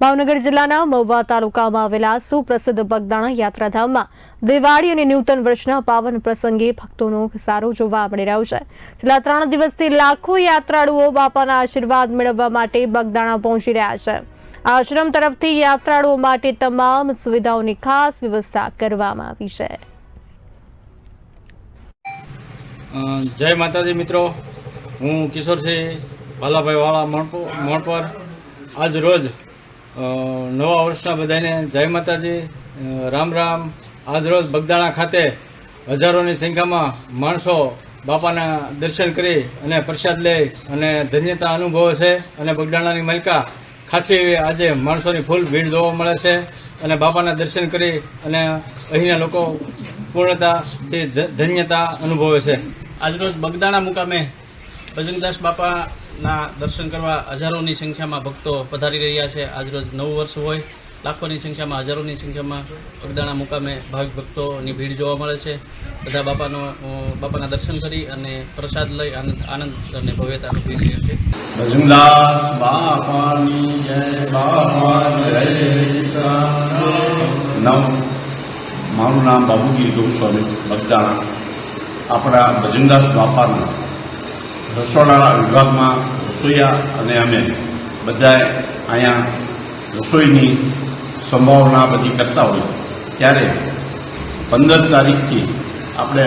ભાવનગર જિલ્લાના મહુવા તાલુકામાં આવેલા સુપ્રસિદ્ધ બગદાણા યાત્રાધામમાં દિવાળી અને નૂતન વર્ષના પાવન પ્રસંગે ભક્તોનો ઘસારો જોવા મળી રહ્યો છે. છેલ્લા ત્રણ દિવસથી લાખો યાત્રાળુઓ બાપાના આશીર્વાદ મેળવવા માટે બગદાણા પહોંચી રહ્યા છે. આશ્રમ તરફથી યાત્રાળુઓ માટે તમામ સુવિધાઓની ખાસ વ્યવસ્થા કરવામાં આવી છે. જય માતાજી મિત્રો. હું કિશોરસિંહ ભાલાભાઈ વાળા મણપુર. આજ રોજ નવા વર્ષના બધાને જય માતાજી. રામ રામ. આજ રોજ બગદાણા ખાતે હજારોની સંખ્યામાં માણસો બાપાના દર્શન કરી અને પ્રસાદ લે અને ધન્યતા અનુભવે છે અને બગદાણાની મલકા ખાસી એવી આજે માણસોની ફૂલ ભીડ જોવા મળે છે અને બાપાના દર્શન કરી અને અહીંના લોકો પૂર્ણતાથી ધન્યતા અનુભવે છે. આજરોજ બગદાણા મુકામે બજરંગદાસ બાપાના દર્શન કરવા હજારોની સંખ્યામાં ભક્તો પધારી રહ્યા છે. આજરોજ નવું વર્ષ હોય, લાખોની સંખ્યામાં, હજારોની સંખ્યામાં બગદાણા મુકામે ભાવિક ભક્તોની ભીડ જોવા મળે છે. બધા બાપાનો બાપાના દર્શન કરી અને પ્રસાદ લઈ આનંદ આનંદ અને ભવ્યતા અનુભવી રહ્યા છે. મારું નામ બાબુગીરી ગોસ્વામી બગદાણા. આપણા ભજનદાસ બાપાના રસોડાના વિભાગમાં રસોઈયા અને અમે બધાએ અહીંયા રસોઈની સંભાવના બધી કરતા હોય ત્યારે પંદર તારીખથી આપણે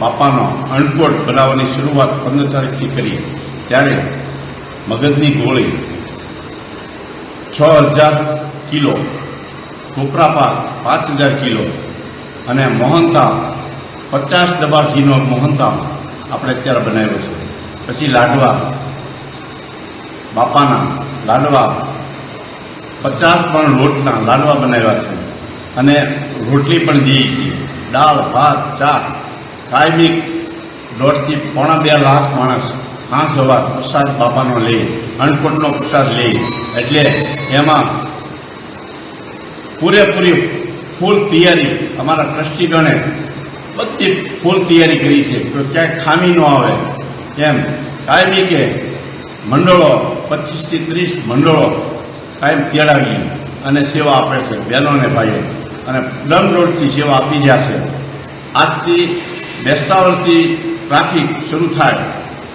બાપાનો અણકોટ બનાવવાની શરૂઆત પંદર તારીખથી કરીએ. ત્યારે મગજની ગોળી છ હજાર કિલો કોપરાપાક પાંચ હજાર કિલો અને મોહનતા પચાસ ડબ્બા ઘીનો મોહનતા આપણે અત્યારે બનાવ્યો છે. પછી લાડવા. બાપાના લાડવા. પચાસ પણ લોટના લાડવા બનાવ્યા છે. અને રોટલી પણ દઈએ છીએ. દાળ, ભાત ચા કાયમી દોઢથી પોણા બે લાખ માણસ પાંચ સવાર પ્રસાદ બાપાનો લે અણકોટનો પ્રસાદ લે. એટલે એમાં પૂરેપૂરી ફૂલ તૈયારી અમારા ટ્રસ્ટીગણે બધી ફૂલ તૈયારી કરી છે. તો ક્યાંય ખામી ન આવે એમ કાયમી કે મંડળો, પચીસથી ત્રીસ મંડળો કાયમ તેડાવીએ અને સેવા આપે છે, બહેનોને ભાઈઓ અને ડમ રોડથી સેવા આપી રહ્યા છે. આજથી બેસતા ટ્રાફિક શરૂ થાય.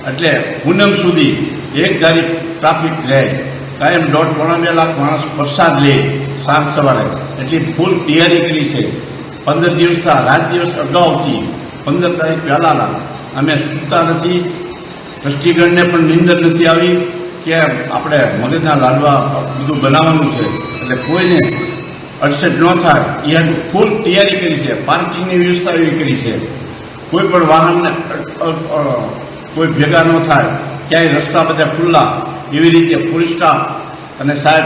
એટલે પૂનમ સુધી એક ધારી ટ્રાફિક રહે. કાયમ દોઢ પોણા બે લાખ માણસ પ્રસાદ લે સાંજ સવારે. એટલી ફૂલ તૈયારી કરી છે. પંદર દિવસના રાત દિવસ અગાઉથી પંદર તારીખ પહેલાના. અમે સૂતા નથી ટ્રસ્ટીગણને પણ નિંદર નથી આવી કે આપણે મગજના લાડવા બધું બનાવવાનું છે. એટલે કોઈને અડસેટ ન થાય. એ ફૂલ તૈયારી કરી છે. પાર્કિંગની વ્યવસ્થા એવી કરી છે. કોઈ પણ વાહનને કોઈ ભેગા ન થાય. ક્યાંય રસ્તા બધા ખુલ્લા. એવી રીતે પોલીસ સ્ટાફ અને સાહેબ,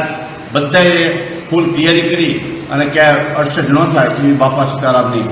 બધાએ ફૂલ તૈયારી કરી અને ક્યાંય અડસેટ ન થાય એવી બાપા સીતારામની